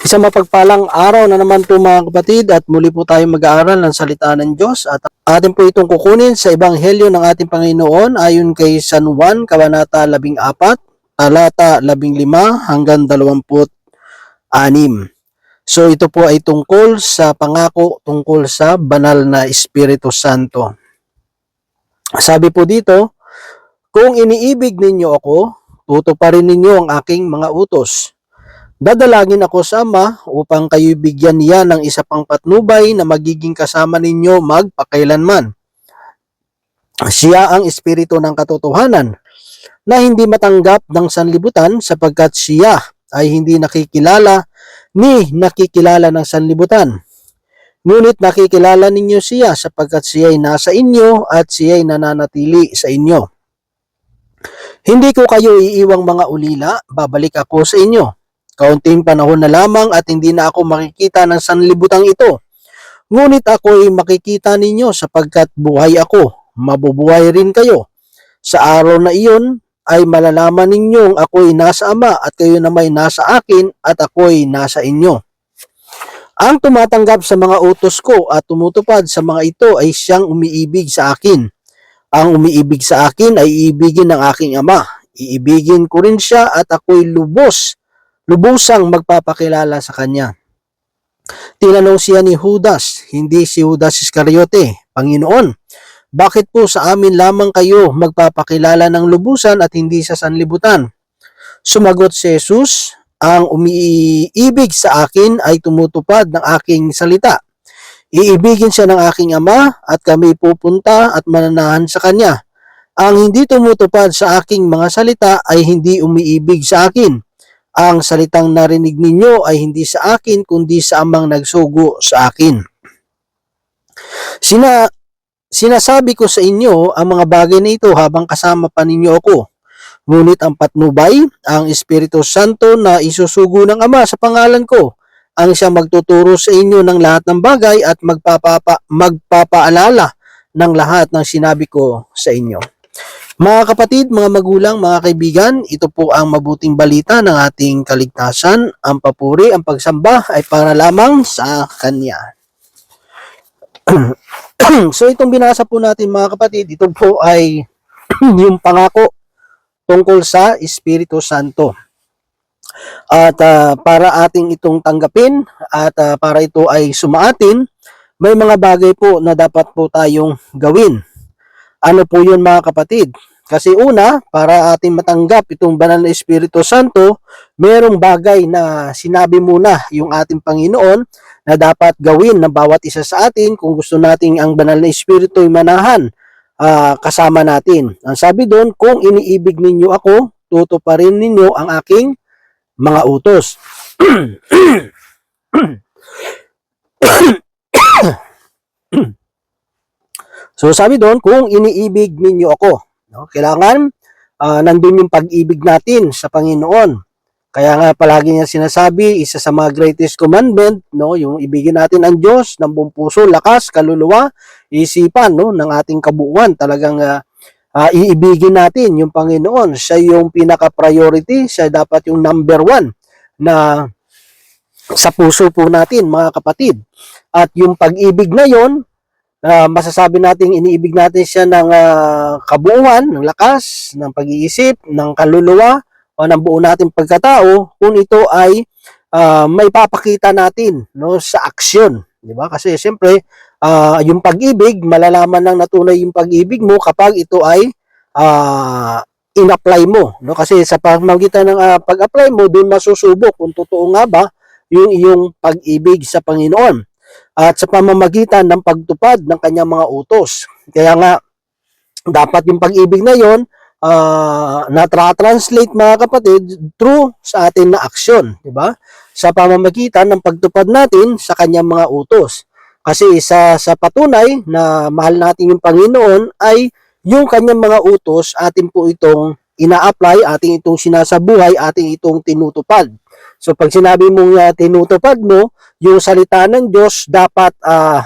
Isang mapagpalang araw na naman po mga kapatid at muli po tayong mag-aaral ng salita ng Diyos at atin po itong kukunin sa Ebanghelyo ng ating Panginoon ayon kay San Juan, Kabanata 14, talata 15 hanggang 26. So ito po ay tungkol sa pangako tungkol sa banal na Espiritu Santo. Sabi po dito, kung iniibig ninyo ako, tutuparin ninyo ang aking mga utos. Dadalangin ako sa Ama upang kayo bigyan niya ng isa pang patnubay na magiging kasama ninyo magpakailanman. Siya ang espiritu ng katotohanan na hindi matanggap ng sanlibutan sapagkat siya ay hindi nakikilala ni nakikilala ng sanlibutan. Ngunit nakikilala ninyo siya sapagkat siya ay nasa inyo at siya ay nananatili sa inyo. Hindi ko kayo iiwang mga ulila, babalik ako sa inyo. Kaunting panahon na lamang at hindi na ako makikita ng sanlibutang ito. Ngunit ako ay makikita ninyo sapagkat buhay ako, mabubuhay rin kayo. Sa araw na iyon ay malalaman ninyong ako ay nasa Ama at kayo na may nasa akin at ako ay nasa inyo. Ang tumatanggap sa mga utos ko at tumutupad sa mga ito ay siyang umiibig sa akin. Ang umiibig sa akin ay iibigin ng aking Ama. Iibigin ko rin siya at ako'y lubos lubusang magpapakilala sa kanya. Tinanong siya ni Judas, hindi si Judas Iscariote, Panginoon, bakit po sa amin lamang kayo magpapakilala ng lubusan at hindi sa sanlibutan? Sumagot si Jesus, ang umiibig sa akin ay tumutupad ng aking salita. Iibigin siya ng aking ama at kami pupunta at mananahan sa kanya. Ang hindi tumutupad sa aking mga salita ay hindi umiibig sa akin ang salitang narinig ninyo ay hindi sa akin kundi sa amang nagsugo sa akin. Sina sinasabi ko sa inyo ang mga bagay na ito habang kasama pa ninyo ako. Ngunit ang patnubay, ang Espiritu Santo na isusugo ng Ama sa pangalan ko, ang siyang magtuturo sa inyo ng lahat ng bagay at magpapapa, magpapaalala ng lahat ng sinabi ko sa inyo. Mga kapatid, mga magulang, mga kaibigan, ito po ang mabuting balita ng ating kaligtasan. Ang papuri, ang pagsamba ay para lamang sa Kanya. so itong binasa po natin mga kapatid, ito po ay yung pangako tungkol sa Espiritu Santo. At ah, para ating itong tanggapin at ah, para ito ay sumaatin, may mga bagay po na dapat po tayong gawin. Ano po yun mga kapatid? Kasi una, para ating matanggap itong banal na Espiritu Santo, merong bagay na sinabi muna yung ating Panginoon na dapat gawin ng bawat isa sa atin kung gusto nating ang banal na Espiritu ay manahan ah, kasama natin. Ang sabi doon, kung iniibig ninyo ako, tutuparin ninyo ang aking mga utos. so sabi doon, kung iniibig ninyo ako, no, kailangan ah, nandun yung pag-ibig natin sa Panginoon. Kaya nga palagi niya sinasabi, isa sa mga greatest commandment, no, yung ibigin natin ang Diyos ng buong puso, lakas, kaluluwa, isipan, no, ng ating kabuuan. Talagang ah, ah, iibigin natin yung Panginoon. Siya yung pinaka-priority, siya dapat yung number one na sa puso po natin, mga kapatid. At yung pag-ibig na yon, ah, masasabi natin iniibig natin siya ng ah, kabuuan, ng lakas, ng pag-iisip, ng kaluluwa, o ng buo nating pagkatao kung ito ay ah, may papakita natin no sa aksyon, di ba? Kasi siyempre, ah, yung pag-ibig, malalaman ng natunay yung pag-ibig mo kapag ito ay ah, in-apply mo, no? Kasi sa pamamagitan ng ah, pag-apply mo, doon masusubok kung totoo nga ba yung iyong pag-ibig sa Panginoon at sa pamamagitan ng pagtupad ng kanyang mga utos. Kaya nga, dapat yung pag-ibig na yon uh, na-translate mga kapatid through sa atin na aksyon, di ba? Sa pamamagitan ng pagtupad natin sa kanyang mga utos. Kasi isa sa patunay na mahal natin yung Panginoon ay yung kanyang mga utos, atin po itong ina-apply, ating itong sinasabuhay, ating itong tinutupad. So pag sinabi mong uh, tinutupad mo, yung salita ng Diyos dapat ah,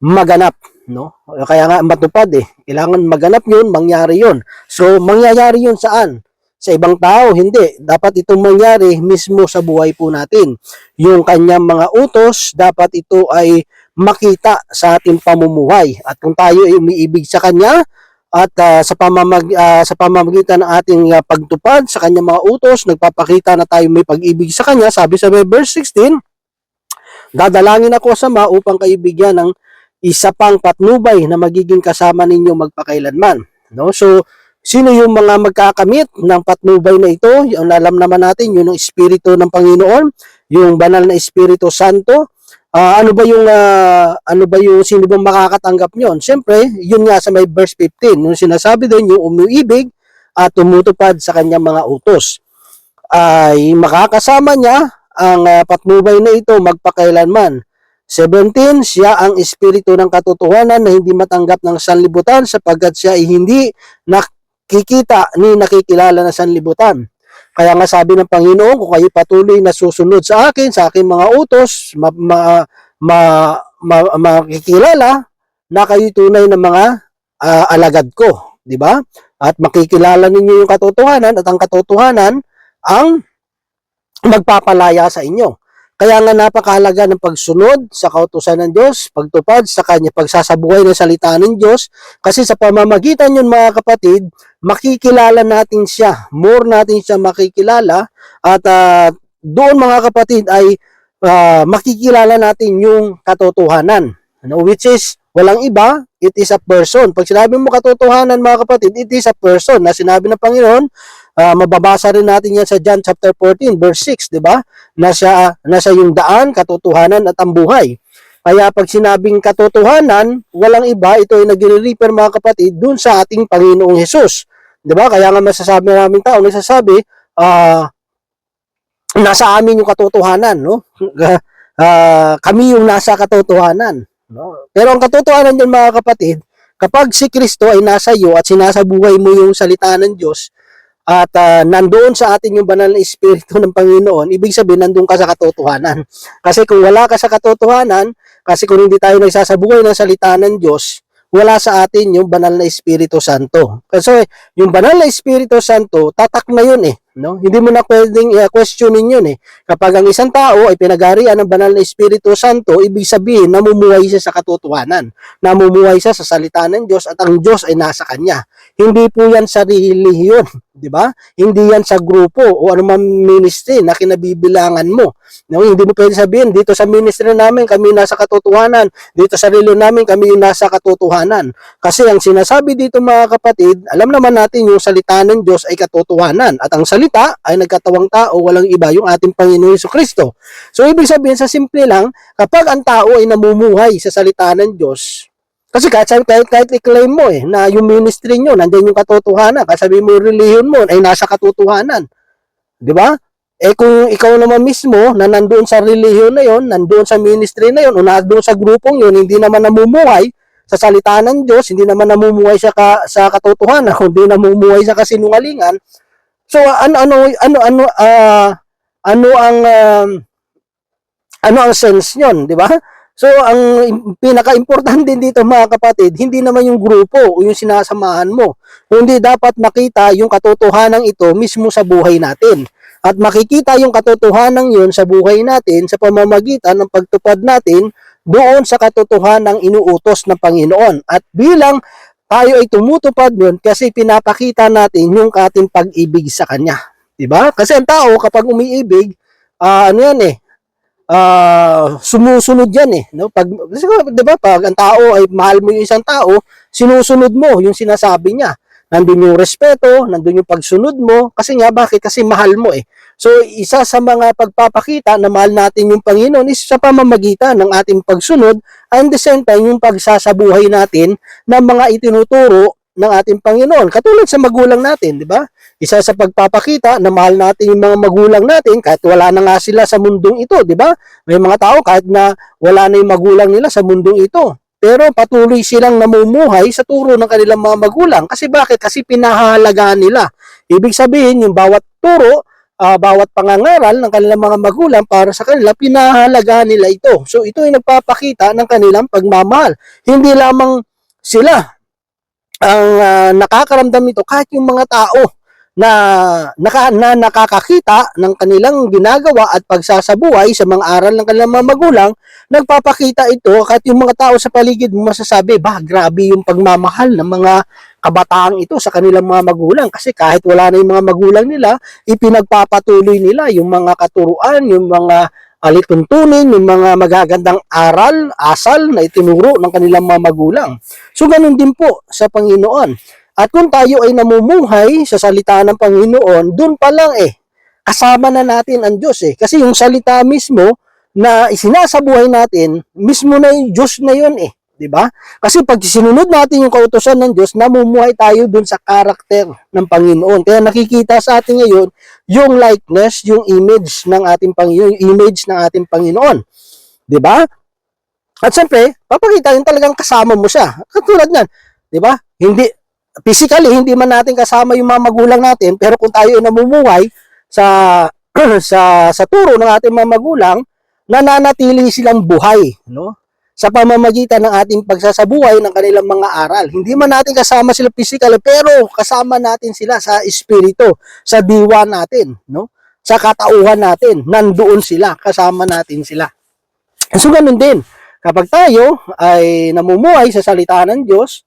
maganap, no? Kaya nga matupad eh. Kailangan maganap 'yun, mangyari 'yun. So mangyayari 'yun saan? sa ibang tao. Hindi. Dapat itong mangyari mismo sa buhay po natin. Yung kanyang mga utos, dapat ito ay makita sa ating pamumuhay. At kung tayo ay umiibig sa Kanya, at ah, sa pamamag ah, sa pamamagitan ng ating ah, pagtupad sa kanyang mga utos nagpapakita na tayo may pag-ibig sa kanya. Sabi sa verse 16 dadalangin ako sa ma upang kaibigyan ng isa pang patnubay na magiging kasama ninyo magpakailanman. No? So sino yung mga magkakamit ng patnubay na ito? Yung alam naman natin yun ang espiritu ng Panginoon. Yung banal na espiritu santo Ah, ano ba yung ah, ano ba yung sino bang makakatanggap niyon? Siyempre, yun nga sa may verse 15, yung sinasabi doon yung umiibig at tumutupad sa kanyang mga utos. Ay makakasama niya ang ah, patnubay na ito magpakailanman. 17, siya ang espiritu ng katotohanan na hindi matanggap ng sanlibutan sapagkat siya ay hindi nakikita ni nakikilala ng sanlibutan. Kaya nga sabi ng Panginoon, kung kayo patuloy na susunod sa akin, sa aking mga utos, ma, ma, ma, ma, makikilala na kayo tunay na mga ah, alagad ko. Di ba? At makikilala ninyo yung katotohanan at ang katotohanan ang magpapalaya sa inyo. Kaya nga napakahalaga ng pagsunod sa kautusan ng Diyos, pagtupad sa kanya, pagsasabuhay ng salita ng Diyos, kasi sa pamamagitan yun mga kapatid, makikilala natin siya, more natin siya makikilala, at ah, doon mga kapatid ay ah, makikilala natin yung katotohanan. Ano, which is, walang iba, it is a person. Pag sinabi mo katotohanan mga kapatid, it is a person na sinabi ng Panginoon, ah, mababasa rin natin yan sa John chapter 14 verse 6, 'di ba? Na siya na siya yung daan, katotohanan at ang buhay. Kaya pag sinabing katotohanan, walang iba, ito ay nagre-refer mga kapatid dun sa ating Panginoong Hesus. 'Di ba? Kaya nga masasabi namin tao, nagsasabi, ah nasa amin yung katotohanan, no? Ah, kami yung nasa katotohanan, no? Pero ang katotohanan din mga kapatid, kapag si Kristo ay nasa iyo at sinasabuhay mo yung salita ng Diyos, at ah, nandoon sa atin yung banal na espiritu ng Panginoon, ibig sabihin nandoon ka sa katotohanan. Kasi kung wala ka sa katotohanan, kasi kung hindi tayo nagsasabuhay ng salita ng Diyos, wala sa atin yung banal na Espiritu Santo. Kasi yung banal na Espiritu Santo, tatak na yun eh. No? Hindi mo na pwedeng uh, questionin yun eh. Kapag ang isang tao ay pinagarian ng banal na Espiritu Santo, ibig sabihin, namumuhay siya sa katotohanan. Namumuhay siya sa salita ng Diyos at ang Diyos ay nasa kanya. Hindi po yan sa relihiyon, di ba? Hindi yan sa grupo o anumang ministry na kinabibilangan mo. No, hindi mo pwede sabihin, dito sa ministry namin, kami nasa katotohanan. Dito sa reliyon namin, kami nasa katotohanan. Kasi ang sinasabi dito mga kapatid, alam naman natin yung salita ng Diyos ay katotohanan. At ang salita ay nagkatawang tao, walang iba yung ating Panginoon Yeso Kristo. So, ibig sabihin sa simple lang, kapag ang tao ay namumuhay sa salita ng Diyos, kasi kahit, kahit, kahit i-claim mo eh, na yung ministry nyo, nandiyan yung katotohanan, kahit sabi mo religion mo, ay nasa katotohanan. Di ba? Eh kung ikaw naman mismo na nandoon sa relihiyon na yon, nandoon sa ministry na yon, o nandoon sa grupong yon, hindi naman namumuhay sa salita ng Diyos, hindi naman namumuhay sa ka, sa katotohanan, kundi namumuhay sa kasinungalingan. So ano ano ano ano ah, ano ang um, ano ang sense nyon, di ba? So ang im- pinaka-importante dito mga kapatid, hindi naman yung grupo o yung sinasamahan mo, kundi dapat makita yung katotohanan ito mismo sa buhay natin. At makikita yung katotohanan yun sa buhay natin sa pamamagitan ng pagtupad natin doon sa katotohanan inuutos ng Panginoon. At bilang tayo ay tumutupad yun kasi pinapakita natin yung ating pag-ibig sa Kanya. Diba? Kasi ang tao kapag umiibig, ah, ano yan eh, ah, sumusunod yan eh. No? Pag, di ba, pag ang tao ay mahal mo yung isang tao, sinusunod mo yung sinasabi niya. Nandun yung respeto, nandun yung pagsunod mo. Kasi nga, bakit? Kasi mahal mo eh. So, isa sa mga pagpapakita na mahal natin yung Panginoon is sa pamamagitan ng ating pagsunod and the same time yung pagsasabuhay natin ng mga itinuturo ng ating Panginoon. Katulad sa magulang natin, di ba? Isa sa pagpapakita na mahal natin yung mga magulang natin kahit wala na nga sila sa mundong ito, di ba? May mga tao kahit na wala na yung magulang nila sa mundong ito. Pero patuloy silang namumuhay sa turo ng kanilang mga magulang. Kasi bakit? Kasi pinahalagaan nila. Ibig sabihin, yung bawat turo, ah, bawat pangangaral ng kanilang mga magulang para sa kanila, pinahalagaan nila ito. So ito ay nagpapakita ng kanilang pagmamahal. Hindi lamang sila ang ah, nakakaramdam nito kahit yung mga tao na, naka, na nakakakita ng kanilang ginagawa at pagsasabuhay sa mga aral ng kanilang mga magulang, nagpapakita ito kahit yung mga tao sa paligid masasabi, bah, grabe yung pagmamahal ng mga kabataang ito sa kanilang mga magulang. Kasi kahit wala na yung mga magulang nila, ipinagpapatuloy nila yung mga katuruan, yung mga alituntunin, yung mga magagandang aral, asal na itinuro ng kanilang mga magulang. So ganun din po sa Panginoon. At kung tayo ay namumuhay sa salita ng Panginoon, dun pa lang eh, kasama na natin ang Diyos eh. Kasi yung salita mismo na isinasabuhay natin, mismo na yung Diyos na yun eh. 'Di ba? Kasi pag sinunod natin yung kautosan ng Diyos, namumuhay tayo dun sa karakter ng Panginoon. Kaya nakikita sa atin ngayon yung likeness, yung image ng ating Panginoon, yung image ng ating Panginoon. 'Di ba? At siyempre, papakita yun talagang kasama mo siya. Katulad niyan, 'di ba? Hindi physically hindi man natin kasama yung mga magulang natin, pero kung tayo ay namumuhay sa sa sa turo ng ating mga magulang, nananatili silang buhay, no? Sa pamamagitan ng ating pagsasabuhay ng kanilang mga aral. Hindi man natin kasama sila physically, pero kasama natin sila sa espiritu, sa diwa natin, no? Sa katauhan natin, nandoon sila, kasama natin sila. So ganun din, kapag tayo ay namumuhay sa salita ng Diyos,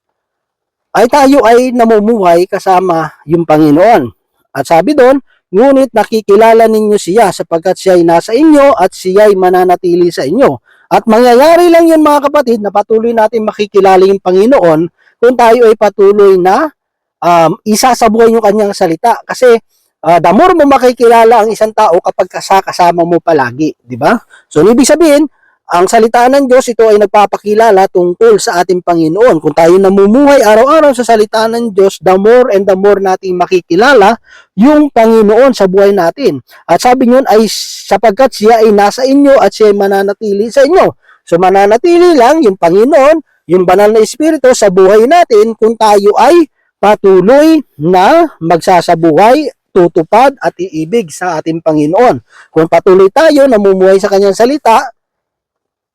ay tayo ay namumuhay kasama yung Panginoon. At sabi doon, ngunit nakikilala ninyo siya sapagkat siya ay nasa inyo at siya ay mananatili sa inyo. At mangyayari lang yun mga kapatid na patuloy natin makikilala yung Panginoon kung tayo ay patuloy na um, isa sa buhay yung kanyang salita. Kasi uh, the more mo makikilala ang isang tao kapag kasama mo palagi, di ba? So, ibig sabihin, ang salita ng Diyos, ito ay nagpapakilala tungkol sa ating Panginoon. Kung tayo namumuhay araw-araw sa salita ng Diyos, the more and the more nating makikilala yung Panginoon sa buhay natin. At sabi niyon ay sapagkat siya ay nasa inyo at siya ay mananatili sa inyo. So mananatili lang yung Panginoon, yung banal na Espiritu sa buhay natin kung tayo ay patuloy na magsasabuhay tutupad at iibig sa ating Panginoon. Kung patuloy tayo namumuhay sa kanyang salita,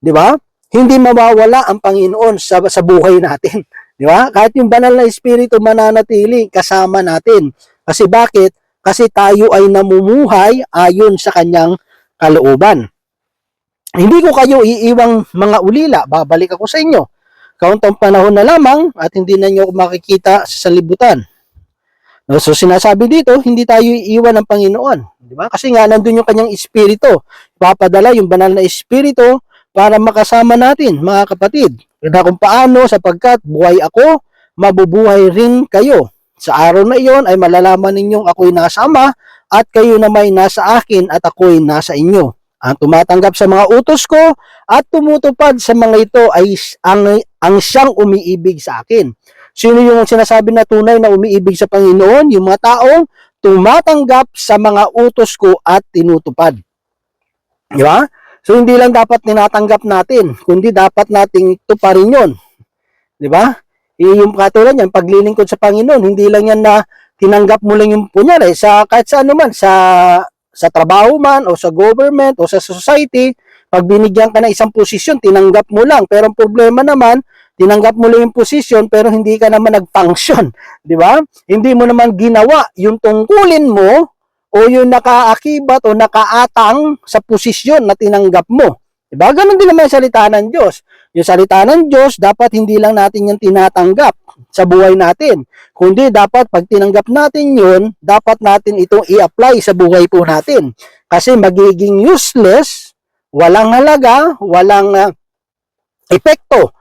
Di ba? Hindi mawawala ang Panginoon sa, sa buhay natin. Di ba? Kahit yung banal na espiritu mananatili kasama natin. Kasi bakit? Kasi tayo ay namumuhay ayon sa kanyang kalooban. Hindi ko kayo iiwang mga ulila. Babalik ako sa inyo. Kauntang panahon na lamang at hindi na nyo makikita sa salibutan. So sinasabi dito, hindi tayo iiwan ng Panginoon. Di ba? Kasi nga nandun yung kanyang espiritu. Papadala yung banal na espiritu para makasama natin, mga kapatid. Na kung paano sapagkat buhay ako, mabubuhay rin kayo. Sa araw na iyon ay malalaman ninyong ako'y nasa Ama at kayo na may nasa akin at ako'y nasa inyo. Ang tumatanggap sa mga utos ko at tumutupad sa mga ito ay ang, ang siyang umiibig sa akin. Sino yung sinasabi na tunay na umiibig sa Panginoon? Yung mga taong tumatanggap sa mga utos ko at tinutupad. Di ba? So hindi lang dapat tinatanggap natin, kundi dapat nating tuparin 'yon. 'Di ba? Yung katulad niyan, paglilingkod sa Panginoon, hindi lang yan na tinanggap mo lang yung kunyari sa kahit sa ano man, sa sa trabaho man o sa government o sa society, pag binigyan ka ng isang posisyon, tinanggap mo lang. Pero ang problema naman, tinanggap mo lang yung posisyon pero hindi ka naman nag-function, 'di ba? Hindi mo naman ginawa yung tungkulin mo o yung nakaakibat o nakaatang sa posisyon na tinanggap mo. Diba? Ganon din naman yung salita ng Diyos. Yung salita ng Diyos, dapat hindi lang natin yung tinatanggap sa buhay natin. Kundi dapat pag tinanggap natin yun, dapat natin itong i-apply sa buhay po natin. Kasi magiging useless, walang halaga, walang uh, epekto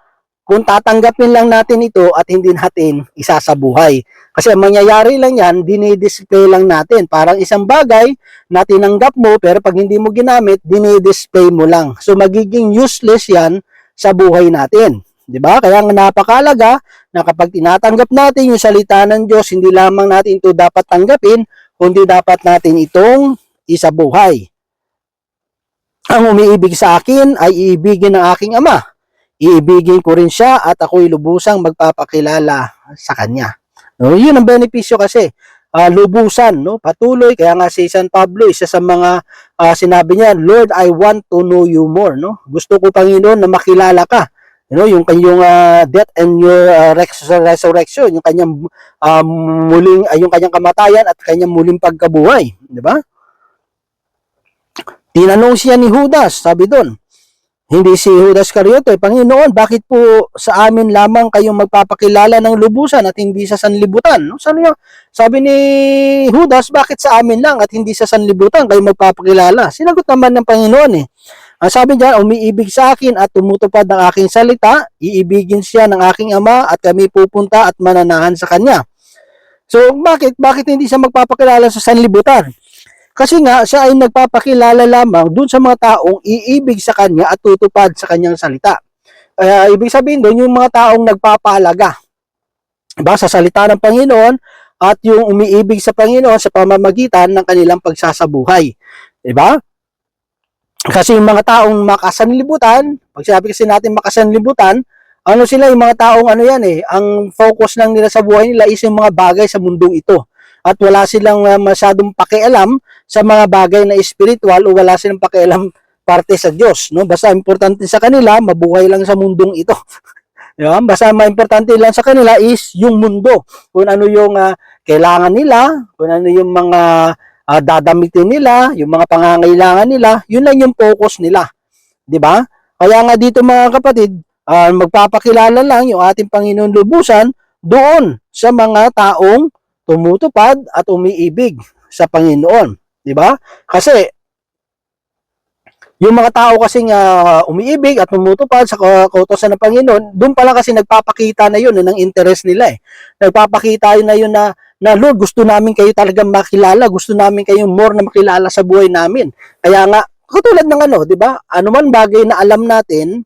kung tatanggapin lang natin ito at hindi natin isasabuhay. Kasi ang mangyayari lang yan, dinidisplay lang natin. Parang isang bagay na tinanggap mo pero pag hindi mo ginamit, dinidisplay mo lang. So magiging useless yan sa buhay natin. 'di ba? Kaya nga napakalaga na kapag tinatanggap natin yung salita ng Diyos, hindi lamang natin ito dapat tanggapin, kundi dapat natin itong isabuhay. Ang umiibig sa akin ay iibigin ng aking ama iibigin ko rin siya at ako'y lubusang magpapakilala sa kanya. No, yun ang benepisyo kasi. Uh, lubusan, no? Patuloy kaya nga si San Pablo isa sa mga uh, sinabi niya, Lord, I want to know you more, no? Gusto ko Panginoon na makilala ka. You know, yung kanyang ah, death and your rex- resurrection, yung kanyang um, muling ay yung kanyang kamatayan at kanyang muling pagkabuhay, di ba? Tinanong siya ni Judas, sabi doon, hindi si Judas Cariote, Panginoon, bakit po sa amin lamang kayong magpapakilala ng lubusan at hindi sa sanlibutan? No? Sabi, niya, sabi ni Judas, bakit sa amin lang at hindi sa sanlibutan kayo magpapakilala? Sinagot naman ng Panginoon eh. Ang sabi niya, umiibig sa akin at tumutupad ng aking salita, iibigin siya ng aking ama at kami pupunta at mananahan sa kanya. So, bakit? Bakit hindi siya magpapakilala sa sanlibutan? Kasi nga, siya ay nagpapakilala lamang dun sa mga taong iibig sa kanya at tutupad sa kanyang salita. Kaya, ibig sabihin doon, yung mga taong nagpapahalaga ba, sa salita ng Panginoon at yung umiibig sa Panginoon sa pamamagitan ng kanilang pagsasabuhay. Diba? Kasi yung mga taong makasanlibutan, pag sinabi kasi natin makasanlibutan, ano sila yung mga taong ano yan eh, ang focus lang nila sa buhay nila is yung mga bagay sa mundong ito. At wala silang uh, masyadong pakialam sa mga bagay na spiritual o wala silang pakialam parte sa Diyos. No? Basta importante sa kanila, mabuhay lang sa mundong ito. Diba? Basta importante lang sa kanila is yung mundo. Kung ano yung uh, kailangan nila, kung ano yung mga uh, dadamitin nila, yung mga pangangailangan nila, yun lang yung focus nila. 'Di ba? Kaya nga dito mga kapatid, uh, magpapakilala lang yung ating Panginoon lubusan doon sa mga taong tumutupad at umiibig sa Panginoon, 'di ba? Kasi yung mga tao kasing uh, umiibig at tumutupad sa kautosan ng Panginoon, doon pala kasi nagpapakita na yun ng interest nila eh. Nagpapakita yun na yun na, na Lord, gusto namin kayo talagang makilala, gusto namin kayo more na makilala sa buhay namin. Kaya nga, katulad ng ano, di ba? Ano man bagay na alam natin,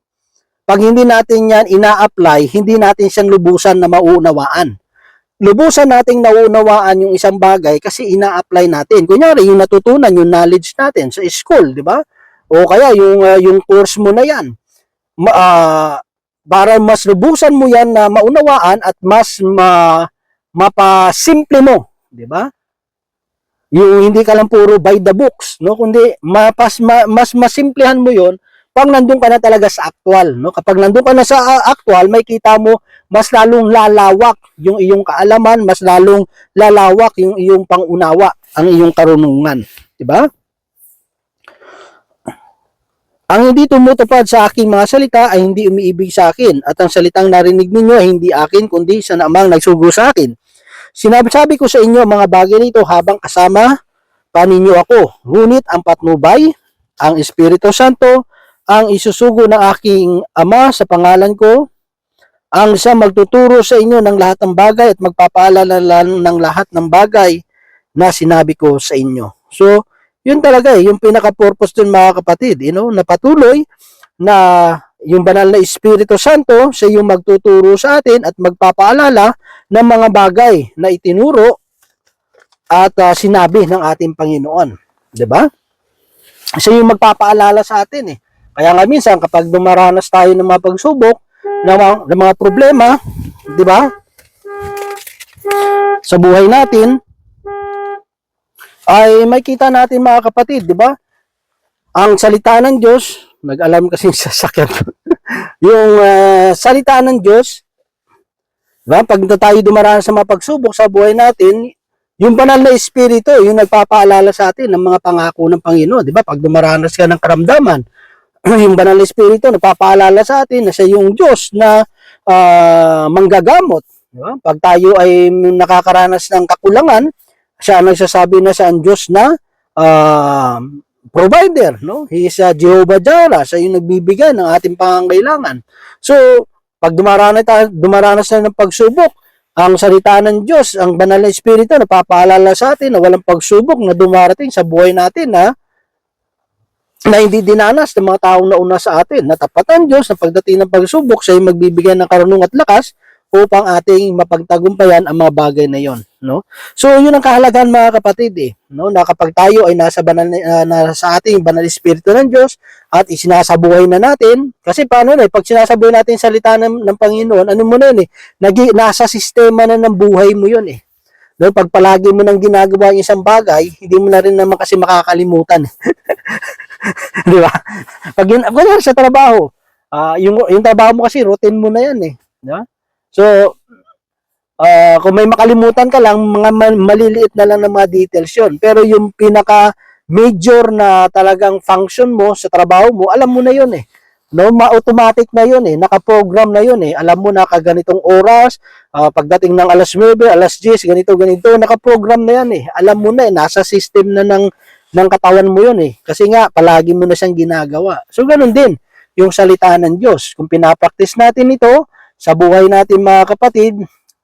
pag hindi natin yan ina-apply, hindi natin siyang lubusan na mauunawaan. Lubusan nating nauunawaan yung isang bagay kasi ina-apply natin. Kunyari, yung natutunan, yung knowledge natin sa school, di ba? O kaya yung uh, yung course mo na yan. Ma, uh, para mas lubusan mo yan na maunawaan at mas ma, mapasimple mo, di ba? Yung hindi ka lang puro by the books, no? Kundi mapas, ma, mas masimplehan mo yon pag nandun ka na talaga sa actual, no? Kapag nandun ka na sa actual, may kita mo mas lalong lalawak yung iyong kaalaman, mas lalong lalawak yung iyong pangunawa, ang iyong karunungan, di ba? Ang hindi tumutupad sa aking mga salita ay hindi umiibig sa akin at ang salitang narinig ninyo ay hindi akin kundi sa namang nagsugo sa akin. Sinabi-sabi ko sa inyo mga bagay nito habang kasama pa ninyo ako. Ngunit ang patnubay, ang Espiritu Santo, ang isusugo ng aking Ama sa pangalan ko, ang siya magtuturo sa inyo ng lahat ng bagay at magpapaalala ng lahat ng bagay na sinabi ko sa inyo. So, yun talaga eh, yung pinaka-purpose dun mga kapatid, you know, na patuloy na yung banal na Espiritu Santo sa yung magtuturo sa atin at magpapaalala ng mga bagay na itinuro at uh, sinabi ng ating Panginoon. ba? Siya yung magpapaalala sa atin eh. Kaya nga minsan kapag dumaranas tayo ng mga pagsubok, ng mga, ng mga problema, 'di ba? Sa buhay natin, ay may kita natin mga kapatid, di ba? Ang salita ng Diyos, nag-alam kasi sa sakyan. yung uh, salita ng Diyos, di ba? Pag tayo dumaraan sa mga pagsubok sa buhay natin, yung banal na espiritu, yung nagpapaalala sa atin ng mga pangako ng Panginoon, di ba? Pag dumaranas ka ng karamdaman, yung banal na espiritu nagpapaalala sa atin na siya yung Diyos na uh, manggagamot. Di ba? Pag tayo ay nakakaranas ng kakulangan, siya nagsasabi na sa ang Diyos na uh, provider, no? He is uh, Jehovah Jireh, siya yung nagbibigay ng ating pangangailangan. So, pag dumaranas tayo, dumaranas tayo ng pagsubok, ang salita ng Diyos, ang banal na espiritu napapaalala sa atin na walang pagsubok na dumarating sa buhay natin na na hindi dinanas ng mga taong nauna sa atin. Natapatan Diyos na pagdating ng pagsubok, siya yung magbibigay ng karunong at lakas upang ating mapagtagumpayan ang mga bagay na yon no? So yun ang kahalagahan mga kapatid eh no? Na kapag tayo ay nasa banal uh, na sa ating banal espiritu ng Diyos at isinasabuhay na natin kasi paano na eh, pag sinasabuhay natin salita ng, ng Panginoon ano mo na yun eh nagi, nasa sistema na ng buhay mo yun eh. No pag palagi mo nang ginagawa yung isang bagay hindi mo na rin naman kasi makakalimutan di ba pag yun, sa trabaho Ah, yung yung trabaho mo kasi routine mo na yan eh, di ba? So ah, kung may makalimutan ka lang, mga ma- maliliit na lang ng mga details 'yon. Pero yung pinaka major na talagang function mo sa trabaho mo, alam mo na 'yon eh. No, ma-automatic na 'yon eh, naka-program na 'yon eh. Alam mo na kaganitong oras, ah, pagdating ng alas 9, alas 10, ganito ganito, naka-program na 'yan eh. Alam mo na eh, nasa system na ng ng katawan mo 'yon eh. Kasi nga palagi mo na siyang ginagawa. So ganun din yung salita ng Diyos. Kung pinapraktis natin ito sa buhay natin mga kapatid,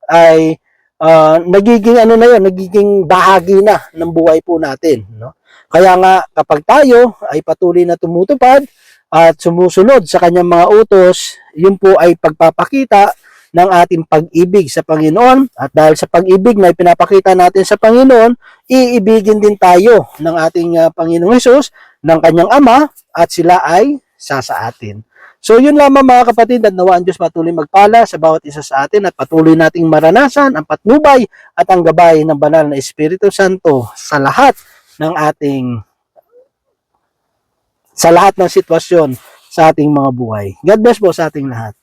ay ah, nagiging ano na 'yon, nagiging bahagi na ng buhay po natin, no? Kaya nga kapag tayo ay patuloy na tumutupad at sumusunod sa kanyang mga utos, yun po ay pagpapakita ng ating pag-ibig sa Panginoon at dahil sa pag-ibig na ipinapakita natin sa Panginoon, iibigin din tayo ng ating ah, Panginoong Hesus, ng kanyang Ama at sila ay sasa atin. So yun lamang mga kapatid at nawa ang Diyos patuloy magpala sa bawat isa sa atin at patuloy nating maranasan ang patnubay at ang gabay ng banal na Espiritu Santo sa lahat ng ating sa lahat ng sitwasyon sa ating mga buhay. God bless po sa ating lahat.